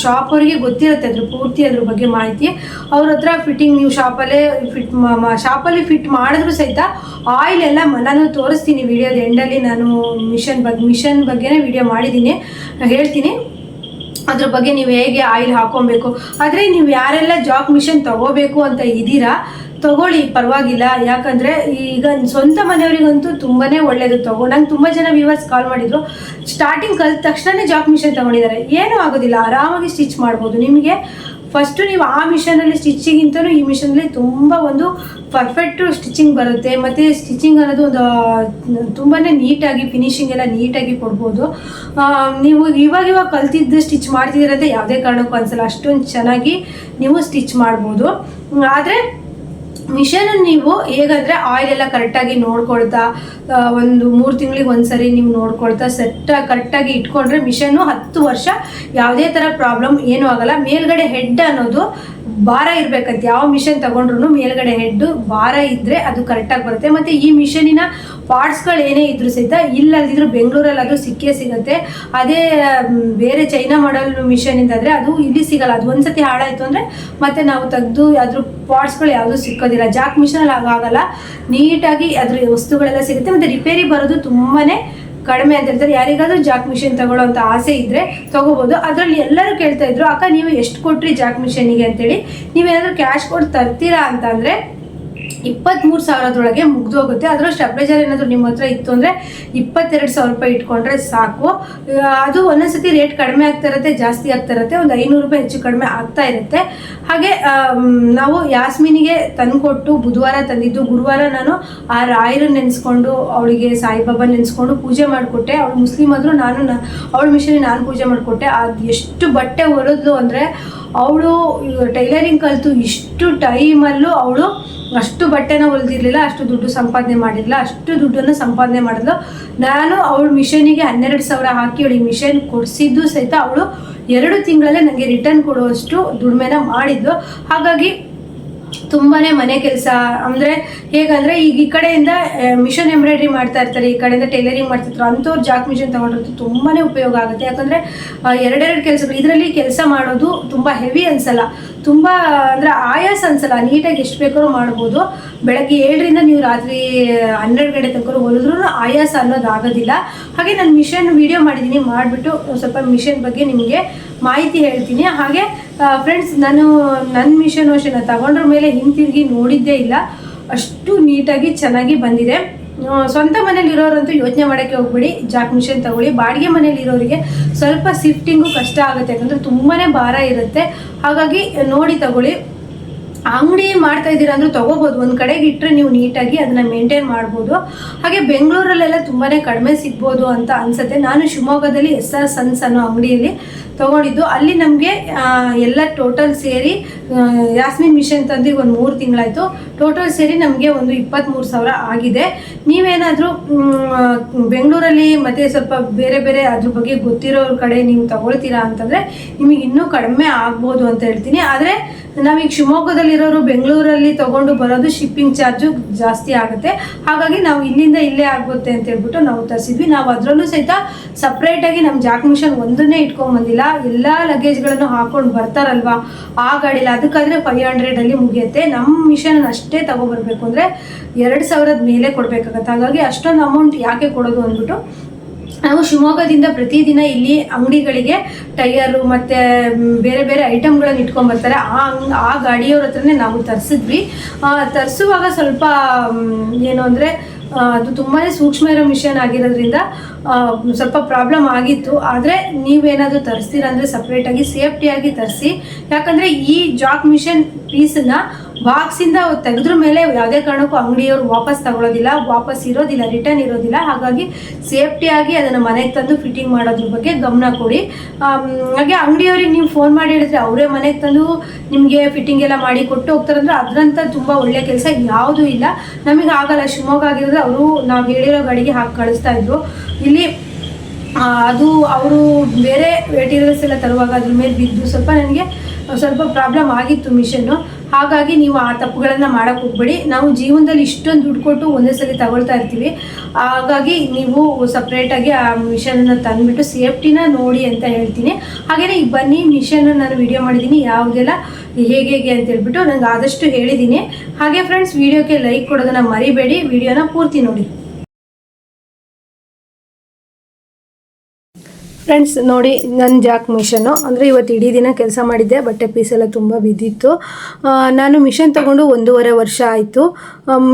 [SPEAKER 2] ಶಾಪ್ ಅವರಿಗೆ ಗೊತ್ತಿರುತ್ತೆ ಅದ್ರ ಪೂರ್ತಿ ಅದ್ರ ಬಗ್ಗೆ ಮಾಹಿತಿ. ಅವ್ರ ಹತ್ರ ಫಿಟ್ಟಿಂಗ್ ನೀವು ಶಾಪಲ್ಲೇ ಫಿಟ್ ಶಾಪಲ್ಲಿ ಫಿಟ್ ಮಾಡಿದ್ರು ಸಹಿತ ಆಯಿಲ್ ಎಲ್ಲ ಮನಾನು ನಾನು ತೋರಿಸ್ತೀನಿ. ವಿಡಿಯೋದ ಎಂಡಲ್ಲಿ ನಾನು ಮಿಷನ್ ಬಗ್ಗೆ ಮಿಷನ್ ಬಗ್ಗೆನೇ ವಿಡಿಯೋ ಮಾಡಿದ್ದೀನಿ. ಹೇಳ್ತೀನಿ. ಅದ್ರ ಬಗ್ಗೆ ನೀವು ಹೇಗೆ ಆಯಿಲ್ ಹಾಕೊಬೇಕು? ಆದರೆ ನೀವು ಯಾರೆಲ್ಲ ಜಾಕ್ ಮಿಷನ್ ತಗೋಬೇಕು ಅಂತ ಇದ್ದೀರಾ, ತಗೊಳ್ಳಿ, ಪರವಾಗಿಲ್ಲ. ಯಾಕಂದರೆ ಈಗ ಸ್ವಂತ ಮನೆಯವರಿಗಂತೂ ತುಂಬಾ ಒಳ್ಳೆಯದು ತಗೋ, ನಂಗೆ ತುಂಬ ಜನ ವ್ಯೂವರ್ಸ್ ಕಾಲ್ ಮಾಡಿದರು. ಸ್ಟಾರ್ಟಿಂಗ್ ಕಲ್ತ ತಕ್ಷಣನೇ ಜಾಕ್ ಮಿಷನ್ ತಗೊಂಡಿದ್ದಾರೆ. ಏನೂ ಆಗೋದಿಲ್ಲ. ಆರಾಮಾಗಿ ಸ್ಟಿಚ್ ಮಾಡ್ಬೋದು. ನಿಮಗೆ ಫಸ್ಟು ನೀವು ಆ ಮಿಷನಲ್ಲಿ ಸ್ಟಿಚಿಂಗಿಂತಲೂ ಈ ಮಿಷನಲ್ಲಿ ತುಂಬ ಒಂದು ಪರ್ಫೆಕ್ಟ್ ಸ್ಟಿಚಿಂಗ್ ಬರುತ್ತೆ. ಮತ್ತು ಸ್ಟಿಚಿಂಗ್ ಅನ್ನೋದು ಒಂದು ತುಂಬಾ ನೀಟಾಗಿ ಫಿನಿಶಿಂಗ್ ಎಲ್ಲ ನೀಟಾಗಿ ಕೊಡ್ಬೋದು. ನೀವು ಇವಾಗ ಇವಾಗ ಕಲ್ತಿದ್ದು ಸ್ಟಿಚ್ ಮಾಡ್ತಿದ್ದೀರಂತೆ ಯಾವುದೇ ಕಾರಣಕ್ಕೂ ಅನ್ಸಲ್ಲ. ಅಷ್ಟೊಂದು ಚೆನ್ನಾಗಿ ನೀವು ಸ್ಟಿಚ್ ಮಾಡ್ಬೋದು. ಆದರೆ ಮಿಷನ್ ನೀವು ಹೇಗಂದ್ರೆ ಆಯಿಲ್ ಎಲ್ಲ ಕರೆಕ್ಟಾಗಿ ನೋಡ್ಕೊಳ್ತಾ ಒಂದು ಮೂರು ತಿಂಗಳಿಗೆ ಒಂದ್ಸರಿ ನೀವು ನೋಡ್ಕೊಳ್ತಾ ಸೆಟ್ ಕರೆಕ್ಟಾಗಿ ಇಟ್ಕೊಂಡ್ರೆ ಮಿಷನ್ನು ಹತ್ತು ವರ್ಷ ಯಾವುದೇ ತರ ಪ್ರಾಬ್ಲಮ್ ಏನೂ ಆಗಲ್ಲ. ಮೇಲ್ಗಡೆ ಹೆಡ್ ಅನ್ನೋದು ಭಾರ ಇರ್ಬೇಕಂತ ಯಾವ ಮಿಷನ್ ತಗೊಂಡ್ರು ಮೇಲ್ಗಡೆ ಹೆಡ್ ಭಾರ ಇದ್ರೆ ಅದು ಕರೆಕ್ಟಾಗಿ ಬರುತ್ತೆ. ಮತ್ತೆ ಈ ಮಿಷನಿನ ಪಾರ್ಟ್ಸ್ಗಳು ಏನೇ ಇದ್ರು ಸಹಿತ ಇಲ್ಲದಿದ್ರು ಬೆಂಗಳೂರಲ್ಲಿ ಅದು ಸಿಕ್ಕೇ ಸಿಗುತ್ತೆ. ಅದೇ ಬೇರೆ ಚೈನಾ ಮಾಡಲ್ ಮಿಷನ್ ಅಂತಂದ್ರೆ ಅದು ಇಲ್ಲಿ ಸಿಗಲ್ಲ. ಅದು ಒಂದ್ಸತಿ ಹಾಳಾಯ್ತು ಅಂದ್ರೆ ಮತ್ತೆ ನಾವು ತೆಗೆದು ಅದ್ರ ಪಾರ್ಟ್ಸ್ಗಳು ಯಾವುದು ಸಿಕ್ಕೋದಿಲ್ಲ. ಜಾಕ್ ಮಿಷನ್ ಅಲ್ಲಿ ಹಾಗಾಗಲ್ಲ ನೀಟಾಗಿ ಅದ್ರ ವಸ್ತುಗಳೆಲ್ಲ ಸಿಗುತ್ತೆ. ಮತ್ತೆ ರಿಪೇರಿ ಬರೋದು ತುಂಬಾನೇ ಕಡಿಮೆ ಅಂತ ಹೇಳ್ತಾರೆ. ಯಾರಿಗಾದ್ರೂ ಜಾಕ್ ಮಿಷನ್ ತಗೊಳ್ಳೋ ಅಂತ ಆಸೆ ಇದ್ರೆ ತಗೋಬಹುದು ಅದರಲ್ಲಿ ಎಲ್ಲರೂ ಕೇಳ್ತಾ ಇದ್ರು, ಅಕ್ಕ, ನೀವು ಎಷ್ಟು ಕೊಟ್ರಿ ಜಾಕ್ ಮಿಷನ್ಗೆ? ಅಂತೇಳಿ. ನೀವೇನಾದ್ರೂ ಕ್ಯಾಶ್ ಕೊಟ್ಟು ತರ್ತೀರಾ ಅಂತ ಅಂದ್ರೆ ಇಪ್ಪತ್ತ್ಮೂರು ಸಾವಿರದೊಳಗೆ ಮುಗ್ದೋಗುತ್ತೆ. ಅದರ ಸ್ಟೆಪ್ಲೈಜರ್ ಏನಾದರೂ ನಿಮ್ಮ ಹತ್ರ ಇತ್ತು ಅಂದರೆ ಇಪ್ಪತ್ತೆರಡು ಸಾವಿರ ರೂಪಾಯಿ ಇಟ್ಕೊಂಡ್ರೆ ಸಾಕು. ಅದು ಒಂದೊಂದ್ಸತಿ ರೇಟ್ ಕಡಿಮೆ ಆಗ್ತಾ ಇರುತ್ತೆ, ಜಾಸ್ತಿ ಆಗ್ತಾ ಇರುತ್ತೆ. ಒಂದು ಐನೂರು ರೂಪಾಯಿ ಹೆಚ್ಚು ಕಡಿಮೆ ಆಗ್ತಾ ಇರುತ್ತೆ. ಹಾಗೆ ನಾವು ಯಾಸ್ಮಿನಿಗೆ ತಂದುಕೊಟ್ಟು ಬುಧವಾರ ತಂದಿದ್ದು, ಗುರುವಾರ ನಾನು ಆ ರಾಯರು ನೆನೆಸ್ಕೊಂಡು, ಅವಳಿಗೆ ಸಾಯಿಬಾಬಾ ನೆನೆಸ್ಕೊಂಡು ಪೂಜೆ ಮಾಡಿಕೊಟ್ಟೆ. ಅವಳು ಮುಸ್ಲಿಮ್ ಆದರೂ ನಾನು ಅವಳ ಮಿಷನಿಗೆ ನಾನು ಪೂಜೆ ಮಾಡಿಕೊಟ್ಟೆ. ಅದು ಎಷ್ಟು ಬಟ್ಟೆ ಹೊಲಿದ್ಲು ಅಂದರೆ ಅವಳು ಟೈಲರಿಂಗ್ ಕಲಿತು ಇಷ್ಟು ಟೈಮಲ್ಲೂ ಅವಳು ಅಷ್ಟು ಬಟ್ಟೆನ ಹೊಲ್ದಿರ್ಲಿಲ್ಲ, ಅಷ್ಟು ದುಡ್ಡು ಸಂಪಾದನೆ ಮಾಡಿರಲಿಲ್ಲ, ಅಷ್ಟು ದುಡ್ಡನ್ನು ಸಂಪಾದನೆ ಮಾಡಿದ್ಲು. ನಾನು ಅವಳು ಮಿಷನಿಗೆ ಹನ್ನೆರಡು ಸಾವಿರ ಹಾಕಿ ಅವಳಿಗೆ ಮಿಷನ್ ಕೊಡಿಸಿದ್ದು ಸಹಿತ ಅವಳು ಎರಡು ತಿಂಗಳಲ್ಲೇ ನನಗೆ ರಿಟರ್ನ್ ಕೊಡುವಷ್ಟು ದುಡಿಮೆನ ಮಾಡಿದ್ಲು. ಹಾಗಾಗಿ ತುಂಬಾನೇ ಮನೆ ಕೆಲಸ. ಅಂದ್ರೆ ಹೇಗಂದ್ರೆ ಈಗ ಈ ಕಡೆಯಿಂದ ಮಿಷನ್ ಎಂಬ್ರಾಯ್ಡ್ರಿ ಮಾಡ್ತಾ ಇರ್ತಾರೆ, ಈ ಕಡೆಯಿಂದ ಟೈಲರಿಂಗ್ ಮಾಡ್ತಿರ್ತಾರೆ ಅಂಥವ್ರು ಜಾಕ್ ಮಿಷನ್ ತಗೊಂಡ್ರೆ ತುಂಬಾನೇ ಉಪಯೋಗ ಆಗುತ್ತೆ. ಯಾಕಂದ್ರೆ ಎರಡೆರಡು ಕೆಲಸಗಳು, ಇದರಲ್ಲಿ ಕೆಲಸ ಮಾಡೋದು ತುಂಬಾ ಹೆವಿ ಅನ್ಸಲ್ಲ. ತುಂಬಾ, ಅಂದ್ರೆ ಆಯಾಸ ಅನ್ಸಲ್ಲ. ನೀಟಾಗಿ ಎಷ್ಟು ಬೇಕಾದ್ರೂ ಮಾಡ್ಬೋದು. ಬೆಳಗ್ಗೆ ಏಳರಿಂದ ನೀವು ರಾತ್ರಿ ಹನ್ನೆರಡು ಗಂಟೆ ತನಕ ಹೊಲಿದ್ರು ಆಯಾಸ ಅನ್ನೋದು ಆಗೋದಿಲ್ಲ ಹಾಗೆ ನಾನು ಮಿಷನ್ ವಿಡಿಯೋ ಮಾಡಿದ್ದೀನಿ. ಮಾಡಿಬಿಟ್ಟು ಸ್ವಲ್ಪ ಮಿಷನ್ ಬಗ್ಗೆ ನಿಮಗೆ ಮಾಹಿತಿ ಹೇಳ್ತೀನಿ. ಹಾಗೆ ಫ್ರೆಂಡ್ಸ್ ನಾನು ನನ್ನ ಮಿಷನ್ ನಾನು ತಗೊಂಡ್ರ ಮೇಲೆ ಹಿಂತಿರುಗಿ ನೋಡಿದ್ದೇ ಇಲ್ಲ. ಅಷ್ಟು ನೀಟಾಗಿ ಚೆನ್ನಾಗಿ ಬಂದಿದೆ. ಸ್ವಂತ ಮನೇಲಿ ಇರೋರಂತೂ ಯೋಚನೆ ಮಾಡೋಕ್ಕೆ ಹೋಗ್ಬಿಡಿ. ಜಾಕ್ ಮಿಷನ್ ತಗೊಳ್ಳಿ. ಬಾಡಿಗೆ ಮನೇಲಿ ಇರೋರಿಗೆ ಸ್ವಲ್ಪ ಸಿಫ್ಟಿಂಗು ಕಷ್ಟ ಆಗುತ್ತೆ. ಯಾಕಂದರೆ ತುಂಬಾ ಭಾರ ಇರುತ್ತೆ. ಹಾಗಾಗಿ ನೋಡಿ ತಗೊಳ್ಳಿ. ಅಂಗಡಿ ಮಾಡ್ತಾ ಇದ್ದೀರಾ ಅಂದ್ರೆ ತಗೋಬಹುದು ಒಂದ್ ಕಡೆಗೆ ಇಟ್ಟರೆ ನೀವು ನೀಟಾಗಿ ಅದನ್ನ ಮೇಂಟೈನ್ ಮಾಡ್ಬೋದು. ಹಾಗೆ ಬೆಂಗಳೂರಲ್ಲೆಲ್ಲ ತುಂಬಾನೇ ಕಡಿಮೆ ಸಿಗ್ಬೋದು ಅಂತ ಅನ್ಸುತ್ತೆ. ನಾನು ಶಿವಮೊಗ್ಗದಲ್ಲಿ ಎಸ್ ಆರ್ ಸನ್ಸ್ ಅನ್ನೋ ಅಂಗಡಿಯಲ್ಲಿ ತಗೊಂಡಿದ್ದು. ಅಲ್ಲಿ ನಮಗೆ ಎಲ್ಲ ಟೋಟಲ್ ಸೇರಿ ಯಾಸ್ಮಿನ್ ಮಿಷನ್ ತಂದು ಒಂದು ಮೂರು ತಿಂಗಳಾಯಿತು. ಟೋಟಲ್ ಸೇರಿ ನಮಗೆ ಒಂದು ಇಪ್ಪತ್ತ್ಮೂರು ಸಾವಿರ ಆಗಿದೆ. ನೀವೇನಾದರೂ ಬೆಂಗಳೂರಲ್ಲಿ ಮತ್ತೆ ಸ್ವಲ್ಪ ಬೇರೆ ಬೇರೆ ಅದ್ರ ಬಗ್ಗೆ ಗೊತ್ತಿರೋರ ಕಡೆ ನೀವು ತಗೊಳ್ತೀರಾ ಅಂತಂದರೆ ನಿಮಗೆ ಇನ್ನೂ ಕಡಿಮೆ ಆಗ್ಬೋದು ಅಂತ ಹೇಳ್ತೀನಿ. ಆದರೆ ನಾವೀಗ ಶಿವಮೊಗ್ಗದಲ್ಲಿರೋರು ಬೆಂಗಳೂರಲ್ಲಿ ತಗೊಂಡು ಬರೋದು ಶಿಪ್ಪಿಂಗ್ ಚಾರ್ಜು ಜಾಸ್ತಿ ಆಗುತ್ತೆ. ಹಾಗಾಗಿ ನಾವು ಇಲ್ಲಿಂದ ಇಲ್ಲೇ ಆಗುತ್ತೆ ಅಂತ ಹೇಳ್ಬಿಟ್ಟು ನಾವು ತರಿಸಿದ್ವಿ. ನಾವು ಅದರಲ್ಲೂ ಸಹಿತ ಸಪ್ರೇಟಾಗಿ ನಮ್ಮ ಜಾಕ್ ಮಿಷನ್ ಒಂದನ್ನೇ ಇಟ್ಕೊಂಡ್ ಬಂದಿಲ್ಲ. ಎಲ್ಲ ಲಗೇಜ್ಗಳನ್ನು ಹಾಕೊಂಡು ಬರ್ತಾರಲ್ವಾ? ಆ ಗಾಡಿಲಿ ಅದಕ್ಕಾದ್ರೆ ಫೈವ್ ಹಂಡ್ರೆಡಲ್ಲಿ ಮುಗಿಯುತ್ತೆ. ನಮ್ಮ ಮಿಷನ್ ಅಷ್ಟೇ ತಗೊಬರ್ಬೇಕು ಅಂದರೆ ಎರಡು ಸಾವಿರದ ಮೇಲೆ ಕೊಡಬೇಕಾಗತ್ತೆ. ಹಾಗಾಗಿ ಅಷ್ಟೊಂದು ಅಮೌಂಟ್ ಯಾಕೆ ಕೊಡೋದು ಅಂದ್ಬಿಟ್ಟು ನಾವು ಶಿವಮೊಗ್ಗದಿಂದ ಪ್ರತಿದಿನ ಇಲ್ಲಿ ಅಂಗಡಿಗಳಿಗೆ ಟೈಯರು ಮತ್ತೆ ಬೇರೆ ಬೇರೆ ಐಟಮ್ಗಳನ್ನು ಇಟ್ಕೊಂಡು ಬರ್ತಾರೆ ಆ ಆ ಗಾಡಿಯವ್ರ ಹತ್ರನೇ ನಾವು ತರಿಸಿದ್ವಿ. ತರಿಸುವಾಗ ಸ್ವಲ್ಪ ಏನು ಅಂದರೆ ಅದು ತುಂಬಾ ಸೂಕ್ಷ್ಮ ಇರೋ ಮಿಷನ್ ಆಗಿರೋದ್ರಿಂದ ಸ್ವಲ್ಪ ಪ್ರಾಬ್ಲಮ್ ಆಗಿತ್ತು. ಆದರೆ ನೀವೇನಾದರೂ ತರಿಸ್ತೀರ ಅಂದರೆ ಸಪ್ರೇಟಾಗಿ ಸೇಫ್ಟಿಯಾಗಿ ತರಿಸಿ. ಯಾಕಂದರೆ ಈ ಜಾಕ್ ಮಿಷನ್ ಪೀಸನ್ನ ಬಾಕ್ಸಿಂದ ತೆಗೆದ್ರ ಮೇಲೆ ಯಾವುದೇ ಕಾರಣಕ್ಕೂ ಅಂಗಡಿಯವರು ವಾಪಸ್ ತಗೊಳ್ಳೋದಿಲ್ಲ ವಾಪಸ್ ಇರೋದಿಲ್ಲ ರಿಟರ್ನ್ ಇರೋದಿಲ್ಲ. ಹಾಗಾಗಿ ಸೇಫ್ಟಿಯಾಗಿ ಅದನ್ನು ಮನೆಗೆ ತಂದು ಫಿಟ್ಟಿಂಗ್ ಮಾಡೋದ್ರ ಬಗ್ಗೆ ಗಮನ ಕೊಡಿ. ಹಾಗೆ ಅಂಗಡಿಯವ್ರಿಗೆ ನೀವು ಫೋನ್ ಮಾಡಿ ಹೇಳಿದ್ರೆ ಅವರೇ ಮನೆಗೆ ತಂದು ನಿಮಗೆ ಫಿಟ್ಟಿಂಗ್ ಎಲ್ಲ ಮಾಡಿ ಕೊಟ್ಟು ಹೋಗ್ತಾರಂದ್ರೆ ಅದರಂತ ತುಂಬ ಒಳ್ಳೆ ಕೆಲಸ, ಯಾವುದೂ ಇಲ್ಲ. ನಮಗೆ ಆಗಲ್ಲ, ಶಿವಮೊಗ್ಗ ಆಗಿರೋದ್ರೆ ಅವರು ನಾವು ಹೇಳಿರೋ ಗಾಡಿಗೆ ಹಾಕಿ ಕಳಿಸ್ತಾ ಇದ್ರು. ಇಲ್ಲಿ ಅದು ಅವರು ಬೇರೆ ಮೆಟೀರಿಯಲ್ಸ್ ಎಲ್ಲ ತರುವಾಗ ಅದ್ರ ಮೇಲೆ ಬಿದ್ದು ಸ್ವಲ್ಪ ನನಗೆ ಸ್ವಲ್ಪ ಪ್ರಾಬ್ಲಮ್ ಆಗಿತ್ತು ಮಿಷನ್ನು. ಹಾಗಾಗಿ ನೀವು ಆ ತಪ್ಪುಗಳನ್ನು ಮಾಡೋಕ್ಕೆ ಹೋಗ್ಬೇಡಿ. ನಾವು ಜೀವನದಲ್ಲಿ ಇಷ್ಟೊಂದು ದುಡ್ಡು ಕೊಟ್ಟು ಒಂದೇ ಸಲ ತಗೊಳ್ತಾ ಇರ್ತೀವಿ. ಹಾಗಾಗಿ ನೀವು ಸಪ್ರೇಟಾಗಿ ಆ ಮಿಷನನ್ನು ತಂದುಬಿಟ್ಟು ಸೇಫ್ಟಿನ ನೋಡಿ ಅಂತ ಹೇಳ್ತೀನಿ. ಹಾಗೆಯೇ ಈಗ ಬನ್ನಿ ಮಿಷನ್ ನಾನು ವಿಡಿಯೋ ಮಾಡಿದ್ದೀನಿ. ಯಾವುದೆಲ್ಲ, ಹೇಗೆ ಹೇಗೆ ಅಂತ ಹೇಳ್ಬಿಟ್ಟು ನಂಗೆ ಆದಷ್ಟು ಹೇಳಿದ್ದೀನಿ. ಹಾಗೆ ಫ್ರೆಂಡ್ಸ್ ವಿಡಿಯೋಕ್ಕೆ ಲೈಕ್ ಕೊಡೋದನ್ನು ಮರಿಬೇಡಿ. ವಿಡಿಯೋನ ಪೂರ್ತಿ ನೋಡಿ. ಫ್ರೆಂಡ್ಸ್ ನೋಡಿ ನನ್ನ ಜಾಕ್ ಮಿಷನ್ನು. ಅಂದರೆ ಇವತ್ತು ಇಡೀ ದಿನ ಕೆಲಸ ಮಾಡಿದ್ದೆ, ಬಟ್ಟೆ ಪೀಸೆಲ್ಲ ತುಂಬ ಬಿದ್ದಿತ್ತು. ನಾನು ಮಿಷನ್ ತಗೊಂಡು ಒಂದೂವರೆ ವರ್ಷ ಆಯಿತು.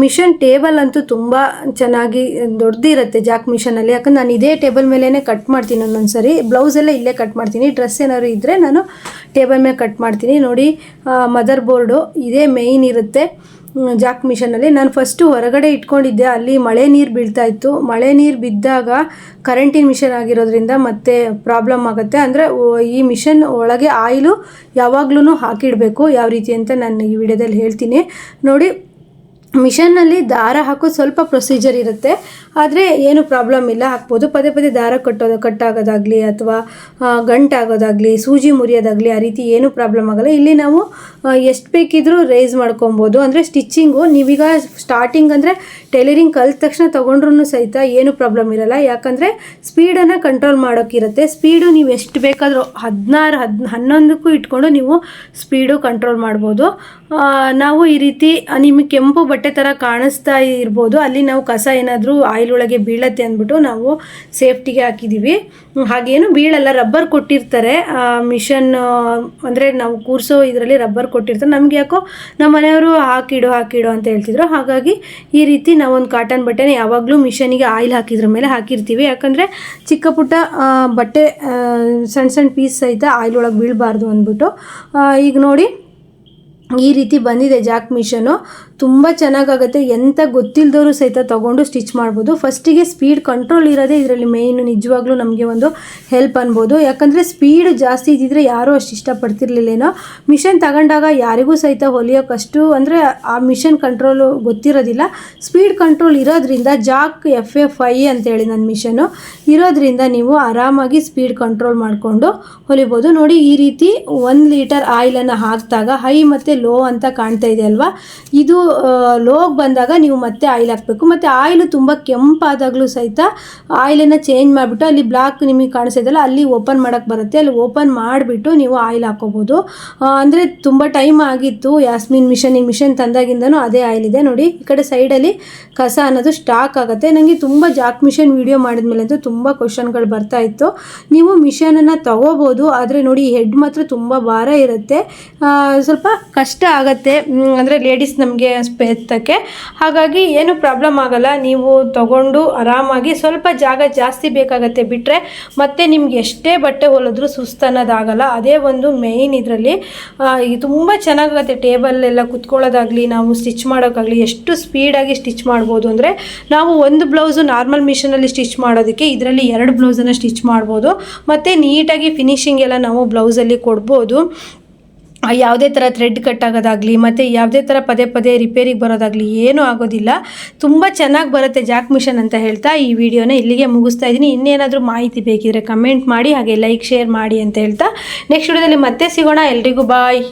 [SPEAKER 2] ಮಿಷನ್ ಟೇಬಲ್ ಅಂತೂ ತುಂಬ ಚೆನ್ನಾಗಿ ದೊಡ್ಡದಿರುತ್ತೆ ಜಾಕ್ ಮಿಷನಲ್ಲಿ. ಯಾಕಂದ್ರೆ ನಾನು ಇದೇ ಟೇಬಲ್ ಮೇಲೇ ಕಟ್ ಮಾಡ್ತೀನಿ ಒಂದೊಂದು ಸರಿ ಬ್ಲೌಸೆಲ್ಲ ಇಲ್ಲೇ ಕಟ್ ಮಾಡ್ತೀನಿ. ಡ್ರೆಸ್ ಏನಾದ್ರು ಇದ್ದರೆ ನಾನು ಟೇಬಲ್ ಮೇಲೆ ಕಟ್ ಮಾಡ್ತೀನಿ. ನೋಡಿ ಮದರ್ ಬೋರ್ಡು ಇದೇ ಮೇಯ್ನ್ ಇರುತ್ತೆ. ಜಾಕ್ ಮಿಷನಲ್ಲಿ ನಾನು ಫಸ್ಟು ಹೊರಗಡೆ ಇಟ್ಕೊಂಡಿದ್ದೆ. ಅಲ್ಲಿ ಮಳೆ ನೀರು ಬೀಳ್ತಾ ಇತ್ತು. ಮಳೆ ನೀರು ಬಿದ್ದಾಗ ಕರೆಂಟಿನ ಮಿಷನ್ ಆಗಿರೋದ್ರಿಂದ ಮತ್ತೆ ಪ್ರಾಬ್ಲಮ್ ಆಗುತ್ತೆ. ಅಂದರೆ ಈ ಮಿಷನ್ ಒಳಗೆ ಆಯಿಲು ಯಾವಾಗ್ಲೂ ಹಾಕಿಡಬೇಕು. ಯಾವ ರೀತಿ ಅಂತ ನಾನು ಈ ವಿಡಿಯೋದಲ್ಲಿ ಹೇಳ್ತೀನಿ. ನೋಡಿ
[SPEAKER 1] ಮಿಷನ್ನಲ್ಲಿ ದಾರ ಹಾಕೋದು ಸ್ವಲ್ಪ ಪ್ರೊಸೀಜರ್ ಇರುತ್ತೆ. ಆದರೆ ಏನು ಪ್ರಾಬ್ಲಮ್ ಇಲ್ಲ, ಹಾಕ್ಬೋದು. ಪದೇ ಪದೇ ದಾರ ಕಟ್ಟೋದು, ಕಟ್ಟಾಗೋದಾಗಲಿ ಅಥವಾ ಗಂಟಾಗೋದಾಗಲಿ, ಸೂಜಿ ಮುರಿಯೋದಾಗಲಿ ಆ ರೀತಿ ಏನೂ ಪ್ರಾಬ್ಲಮ್ ಆಗಲ್ಲ. ಇಲ್ಲಿ ನಾವು ಎಷ್ಟು ಬೇಕಿದ್ರೂ ರೇಸ್ ಮಾಡ್ಕೊಬೋದು. ಅಂದರೆ ಸ್ಟಿಚ್ಚಿಂಗು ನೀವೀಗ ಸ್ಟಾರ್ಟಿಂಗ್ ಅಂದರೆ ಟೈಲರಿಂಗ್ ಕಲ್ತ ತಕ್ಷಣ ತೊಗೊಂಡ್ರೂ ಸಹಿತ ಏನು ಪ್ರಾಬ್ಲಮ್ ಇರಲ್ಲ. ಯಾಕಂದರೆ ಸ್ಪೀಡನ್ನು ಕಂಟ್ರೋಲ್ ಮಾಡೋಕ್ಕಿರುತ್ತೆ ಸ್ಪೀಡು ನೀವು ಎಷ್ಟು ಬೇಕಾದರೂ ಹದಿನಾರು, ಹದ್, ಹನ್ನೊಂದಕ್ಕೂ ಇಟ್ಕೊಂಡು ನೀವು ಸ್ಪೀಡು ಕಂಟ್ರೋಲ್ ಮಾಡ್ಬೋದು. ನಾವು ಈ ರೀತಿ ನಿಮಗೆ ಕೆಂಪು ಬಟ್ಟೆ ಥರ ಕಾಣಿಸ್ತಾ ಇರ್ಬೋದು. ಅಲ್ಲಿ ನಾವು ಕಸ ಏನಾದರೂ ಆಯಿಲ್ ಒಳಗೆ ಬೀಳತ್ತೆ ಅಂದ್ಬಿಟ್ಟು ನಾವು ಸೇಫ್ಟಿಗೆ ಹಾಕಿದ್ದೀವಿ ಹಾಗೇನು ಬೀಳಲ್ಲ, ರಬ್ಬರ್ ಕೊಟ್ಟಿರ್ತಾರೆ. ಮಿಷನ್ ಅಂದರೆ ನಾವು ಕೂರಿಸೋ ಇದರಲ್ಲಿ ರಬ್ಬರ್ ಕೊಟ್ಟಿರ್ತಾರೆ. ನಮಗೆ ಯಾಕೋ ನಮ್ಮ ಮನೆಯವರು ಹಾಕಿಡು ಹಾಕಿಡು ಅಂತ ಹೇಳ್ತಿದ್ರು. ಹಾಗಾಗಿ ಈ ರೀತಿ ನಾವೊಂದು ಕಾಟನ್ ಬಟ್ಟೆನ ಯಾವಾಗಲೂ ಮಿಷನಿಗೆ ಆಯಿಲ್ ಹಾಕಿದ್ರ ಮೇಲೆ ಹಾಕಿರ್ತೀವಿ. ಯಾಕಂದರೆ ಚಿಕ್ಕ ಪುಟ್ಟ ಬಟ್ಟೆ ಸಣ್ಣ ಸಣ್ಣ ಪೀಸ್ ಸಹಿತ ಆಯಿಲ್ ಒಳಗೆ ಬೀಳಬಾರ್ದು ಅಂದ್ಬಿಟ್ಟು. ಈಗ ನೋಡಿ ಈ ರೀತಿ ಬಂದಿದೆ ಜಾಕ್ ಮಿಷನು. ತುಂಬ ಚೆನ್ನಾಗಾಗುತ್ತೆ. ಎಂಥ ಗೊತ್ತಿಲ್ಲದವರು ಸಹಿತ ತೊಗೊಂಡು ಸ್ಟಿಚ್ ಮಾಡ್ಬೋದು. ಫಸ್ಟಿಗೆ ಸ್ಪೀಡ್ ಕಂಟ್ರೋಲ್ ಇರೋದೇ ಇದರಲ್ಲಿ ಮೇಯ್ನು ನಿಜವಾಗ್ಲೂ ನಮಗೆ ಒಂದು ಹೆಲ್ಪ್ ಅನ್ಬೋದು. ಯಾಕಂದರೆ ಸ್ಪೀಡ್ ಜಾಸ್ತಿ ಇದ್ದಿದ್ರೆ ಯಾರೂ ಅಷ್ಟು ಇಷ್ಟಪಡ್ತಿರ್ಲಿಲ್ಲೇನೋ. ಮಿಷನ್ ತಗೊಂಡಾಗ ಯಾರಿಗೂ ಸಹಿತ ಹೊಲಿಯೋಕ್ಕಷ್ಟು ಅಂದರೆ ಆ ಮಿಷನ್ ಕಂಟ್ರೋಲು ಗೊತ್ತಿರೋದಿಲ್ಲ. ಸ್ಪೀಡ್ ಕಂಟ್ರೋಲ್ ಇರೋದ್ರಿಂದ ಜಾಕ್ ಎಫ್ ಎಫ್ ಐ ಅಂತೇಳಿ ನನ್ನ ಮಿಷನು ಇರೋದ್ರಿಂದ ನೀವು ಆರಾಮಾಗಿ ಸ್ಪೀಡ್ ಕಂಟ್ರೋಲ್ ಮಾಡಿಕೊಂಡು ಹೊಲಿಬೋದು. ನೋಡಿ ಈ ರೀತಿ ಒಂದು ಲೀಟರ್ ಆಯಿಲನ್ನು ಹಾಕಿದಾಗ ಹೈ ಮತ್ತು ಲೋ ಅಂತ ಕಾಣ್ತಾ ಇದೆ ಅಲ್ವಾ? ಇದು ಲೋಗೆ ಬಂದಾಗ ನೀವು ಮತ್ತೆ ಆಯಿಲ್ ಹಾಕಬೇಕು. ಮತ್ತು ಆಯಿಲ್ ತುಂಬ ಕೆಂಪಾದಾಗಲೂ ಸಹಿತ ಆಯಿಲನ್ನು ಚೇಂಜ್ ಮಾಡಿಬಿಟ್ಟು ಅಲ್ಲಿ ಬ್ಲಾಕ್ ನಿಮಗೆ ಕಾಣಿಸಿದಲ್ಲ ಅಲ್ಲಿ ಓಪನ್ ಮಾಡೋಕ್ಕೆ ಬರುತ್ತೆ. ಅಲ್ಲಿ ಓಪನ್ ಮಾಡಿಬಿಟ್ಟು ನೀವು ಆಯಿಲ್ ಹಾಕೋಬೋದು. ಅಂದರೆ ತುಂಬ ಟೈಮ್ ಆಗಿತ್ತು. ಯಾಸ್ಮಿನ್ ಮಿಷನ್, ಈ ಮಿಷನ್ ತಂದಾಗಿಂದನೂ ಅದೇ ಆಯಿಲ್ ಇದೆ. ನೋಡಿ, ಈ ಕಡೆ ಸೈಡಲ್ಲಿ ಕಸ ಅನ್ನೋದು ಸ್ಟಾಕ್ ಆಗುತ್ತೆ. ನನಗೆ ತುಂಬ ಜಾಕ್ ಮಿಷನ್ ವಿಡಿಯೋ ಮಾಡಿದ್ಮೇಲೆ ಅಂತೂ ತುಂಬ ಕ್ವಶನ್ಗಳು ಬರ್ತಾ ಇತ್ತು. ನೀವು ಮಿಷನನ್ನು ತಗೋಬೋದು. ಆದರೆ ನೋಡಿ ಹೆಡ್ ಮಾತ್ರ ತುಂಬ ಭಾರ ಇರುತ್ತೆ. ಸ್ವಲ್ಪ ಕಷ್ಟ ಆಗುತ್ತೆ. ಅಂದರೆ ಲೇಡೀಸ್ ನಮಗೆ ಎತ್ತಕ್ಕೆ ಹಾಗಾಗಿ ಏನು ಪ್ರಾಬ್ಲಮ್ ಆಗಲ್ಲ, ನೀವು ತಗೊಂಡು ಆರಾಮಾಗಿ ಸ್ವಲ್ಪ ಜಾಗ ಜಾಸ್ತಿ ಬೇಕಾಗತ್ತೆ ಬಿಟ್ಟರೆ ಮತ್ತೆ ನಿಮ್ಗೆ ಎಷ್ಟೇ ಬಟ್ಟೆ ಹೊಲಿದ್ರೂ ಸುಸ್ತು ಅನ್ನೋದಾಗಲ್ಲ ಅದೇ ಒಂದು ಮೇಯ್ನ್ ಇದರಲ್ಲಿ ತುಂಬ ಚೆನ್ನಾಗಾಗುತ್ತೆ ಟೇಬಲ್ ಎಲ್ಲ ಕುತ್ಕೊಳ್ಳೋದಾಗಲಿ, ನಾವು ಸ್ಟಿಚ್ ಮಾಡೋಕ್ಕಾಗಲಿ, ಎಷ್ಟು ಸ್ಪೀಡಾಗಿ ಸ್ಟಿಚ್ ಮಾಡ್ಬೋದು ಅಂದರೆ ನಾವು ಒಂದು ಬ್ಲೌಸು ನಾರ್ಮಲ್ ಮಿಷನಲ್ಲಿ ಸ್ಟಿಚ್ ಮಾಡೋದಕ್ಕೆ ಇದರಲ್ಲಿ ಎರಡು ಬ್ಲೌಸನ್ನು ಸ್ಟಿಚ್ ಮಾಡ್ಬೋದು. ಮತ್ತು ನೀಟಾಗಿ ಫಿನಿಷಿಂಗ್ ಎಲ್ಲ ನಾವು ಬ್ಲೌಸಲ್ಲಿ ಕೊಡ್ಬೋದು. ಯಾವುದೇ ಥರ ಥ್ರೆಡ್ ಕಟ್ ಆಗೋದಾಗಲಿ, ಮತ್ತು ಯಾವುದೇ ಥರ ಪದೇ ಪದೇ ರಿಪೇರಿಗೆ ಬರೋದಾಗಲಿ ಏನೂ ಆಗೋದಿಲ್ಲ. ತುಂಬ ಚೆನ್ನಾಗಿ ಬರುತ್ತೆ ಜಾಕ್ ಮಿಷನ್ ಅಂತ ಹೇಳ್ತಾ ಈ ವಿಡಿಯೋನ ಇಲ್ಲಿಗೆ ಮುಗಿಸ್ತಾ ಇದ್ದೀನಿ. ಇನ್ನೇನಾದರೂ ಮಾಹಿತಿ ಬೇಕಿದ್ರೆ ಕಮೆಂಟ್ ಮಾಡಿ, ಹಾಗೆ ಲೈಕ್ ಶೇರ್ ಮಾಡಿ ಅಂತ ಹೇಳ್ತಾ. ನೆಕ್ಸ್ಟ್ ವಿಡಿಯೋದಲ್ಲಿ ಮತ್ತೆ ಸಿಗೋಣ. ಎಲ್ರಿಗೂ ಬಾಯ್